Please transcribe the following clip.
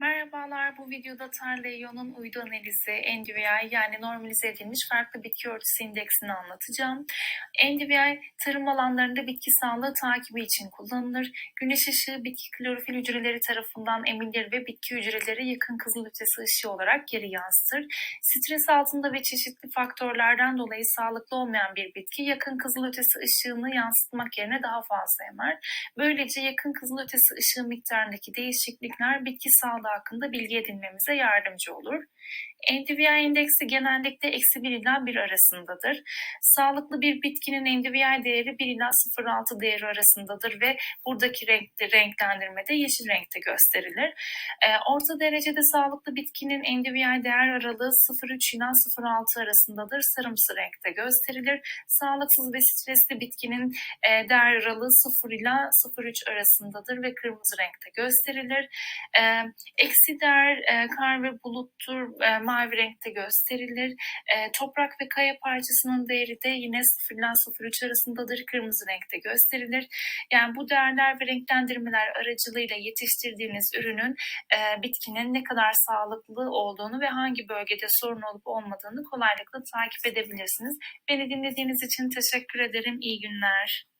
Merhabalar, bu videoda Tarleion'un uydu analizi NDVI yani normalize edilmiş farklı bitki örtüsü indeksini anlatacağım. NDVI tarım alanlarında bitki sağlığı takibi için kullanılır. Güneş ışığı bitki klorofil hücreleri tarafından emilir ve bitki hücreleri yakın kızılötesi ışığı olarak geri yansıtır. Stres altında ve çeşitli faktörlerden dolayı sağlıklı olmayan bir bitki yakın kızılötesi ışığını yansıtmak yerine daha fazla emer. Böylece yakın kızılötesi ışığı miktarındaki değişiklikler bitki sağlığı hakkında bilgi edinmemize yardımcı olur. NDVI indeksi genellikle eksi 1 ila 1 arasındadır. Sağlıklı bir bitkinin NDVI değeri 1 ila 0,6 değeri arasındadır ve buradaki renkte, renklendirmede yeşil renkte gösterilir. E, orta derecede sağlıklı bitkinin NDVI değer aralığı 0,3 ila 0,6 arasındadır. Sarımsı renkte gösterilir. Sağlıksız ve stresli bitkinin e, değer aralığı 0 ila 0,3 arasındadır ve kırmızı renkte gösterilir. E, eksi e, kar ve buluttur, e, mavi renkte gösterilir. E, toprak ve kaya parçasının değeri de yine 0 ile 0,3 arasındadır, kırmızı renkte gösterilir. Yani bu değerler ve renklendirmeler aracılığıyla yetiştirdiğiniz ürünün e, bitkinin ne kadar sağlıklı olduğunu ve hangi bölgede sorun olup olmadığını kolaylıkla takip edebilirsiniz. Beni dinlediğiniz için teşekkür ederim. İyi günler.